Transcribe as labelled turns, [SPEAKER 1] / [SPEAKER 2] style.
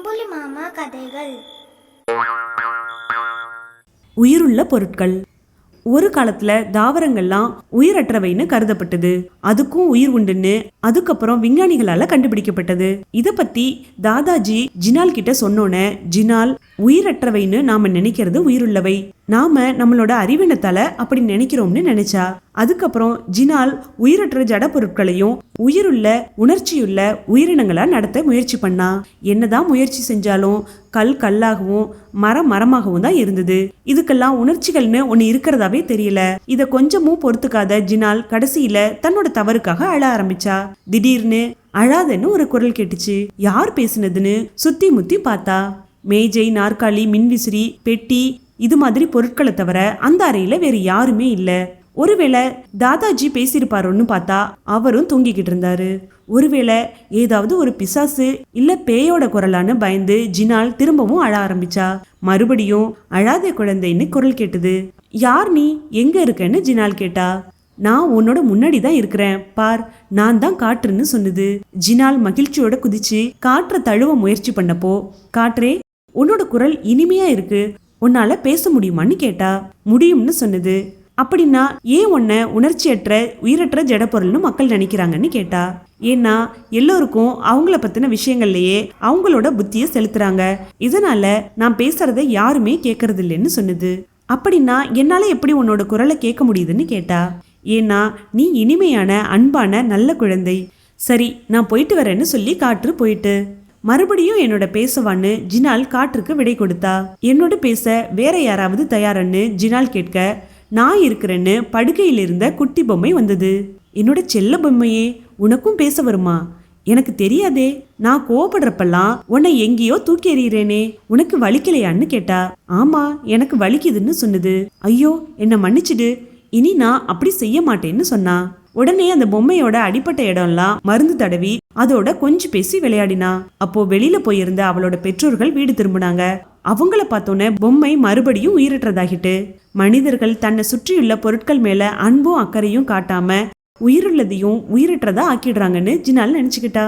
[SPEAKER 1] அம்புலி மாமா கதைகள்.
[SPEAKER 2] உயிருள்ள பொருட்கள். ஒரு காலத்துல தாவரங்கள்லாம் உயிரற்றவைன்னு கருதப்பட்டது. அதுக்கும் உயிர் உண்டுன்னு அதுக்கப்புறம் விஞ்ஞானிகளால கண்டுபிடிக்கப்பட்டது. இத பத்தி தாதாஜி ஜினால் கிட்ட சொன்னோன ஜினால் உயிரற்றவைன்னு நாம நினைக்கிறது உயிருள்ளவை. நாம நம்மளோட அறிவினத்தால அப்படி நினைக்கிறோம்னு நினைச்சா அதுக்கப்புறம் ஜினால் உயிரற்ற ஜட பொருட்களையும் உயிருள்ள உணர்ச்சியுள்ள உயிரினங்களா நடத்த முயற்சி பண்ணா என்னதான் முயற்சி செஞ்சாலும் கல் கல்லாகவும் மரம் மரமாகவும் தான் இருந்தது. இதுக்கெல்லாம் உணர்ச்சிகள்னு ஒன்று இருக்கிறதாவே தெரியல. இத கொஞ்சமும் பொறுத்துக்காத ஜினால் கடைசியில தன்னோட தவறுக்காக அழ ஆரம்பிச்சா. திடீர்னு அழாதன்னு ஒரு குரல் கேட்டுச்சு. யார் பேசுனதுன்னு சுத்தி முத்தி பார்த்தா. மேஜை நாற்காலி மின்விசிறி பெட்டி இது மாதிரி பொருட்களை தவிர அந்த அறையில வேற யாருமே இல்ல. ஒருவேளை தாதாஜி பேசியிருப்பாரோன்னு பார்த்தா அவரும் தூங்கிக்கிட்டு இருந்தாரு. ஒருவேளை ஏதாவது ஒரு பிசாசு இல்ல பேயோட குரலான்னு பயந்து ஜினால் திரும்பவும் அழ ஆரம்பிச்சா. மறுபடியும் அழாத குழந்தைன்னு குரல் கேட்டது. யார் நீ? எங்க இருக்கன்னு? ஜினால் கேட்டா. நான் உன்னோட முன்னாடி தான் இருக்கிறேன். பார் நான் தான் காற்றுன்னு சொன்னது. ஜினால் மகிழ்ச்சியோட குதிச்சு காற்றை தழுவ முயற்சி பண்ணப்போ காற்றே உன்னோட குரல் இனிமையா இருக்கு. உன்னால பேச முடியுமான்னு கேட்டா முடியும்னு சொன்னது. அப்படின்னா ஏன் உன்னை உணர்ச்சியற்ற உயிரற்ற ஜடப்பொருள்னு மக்கள் நினைக்கிறாங்கன்னு கேட்டா ஏன்னா எல்லோருக்கும் அவங்கள பத்தின விஷயங்கள்லயே அவங்களோட புத்தியை செலுத்துறாங்க. இதனால நான் பேசுறத யாருமே கேட்கறது இல்லைன்னு சொன்னது. அப்படின்னா என்னால எப்படி உன்னோட குரலை கேட்க முடியுதுன்னு கேட்டா ஏன்னா நீ இனிமையான அன்பான நல்ல குழந்தை. சரி நான் போயிட்டு வரேன்னு சொல்லி காற்று போயிட்டு. மறுபடியும் என்னோட பேசவான்னு ஜினால் காற்றுக்கு விடை கொடுத்தா. என்னோட பேச வேற யாராவது தயாரன்னு ஜினால் கேட்க நான் இருக்கிறேன்னு படுக்கையில் இருந்த குட்டி பொம்மை வந்தது. என்னோட செல்ல பொம்மையே உனக்கும் பேச வருமா? எனக்கு தெரியாதே நான் கோவப்படுறப்பெல்லாம் உன்னை எங்கேயோ தூக்கி எறிகிறேனே உனக்கு வலிக்கலையான்னு கேட்டா. ஆமா எனக்கு வலிக்குதுன்னு சொன்னது. ஐயோ என்னை மன்னிச்சிடு. இனி நான் அப்படி செய்ய மாட்டேன்னு சொன்னா. உடனே அந்த பொம்மையோட அடிப்பட்ட இடம்லாம் மருந்து தடவி அதோட கொஞ்சம் பேசி விளையாடினா. அப்போ வெளியில போயிருந்த அவளோட பெற்றோர்கள் வீடு திரும்பினாங்க. அவங்கள பார்த்தோன்னே பொம்மை மறுபடியும் உயிரற்றதாகிட்டு. மனிதர்கள் தன்னை சுற்றியுள்ள பொருட்கள் மேல அன்பும் அக்கறையும் காட்டாம உயிருள்ளதையும் உயிரற்றதா ஆக்கிடுறாங்கன்னு ஜினால் நினைச்சுக்கிட்டா.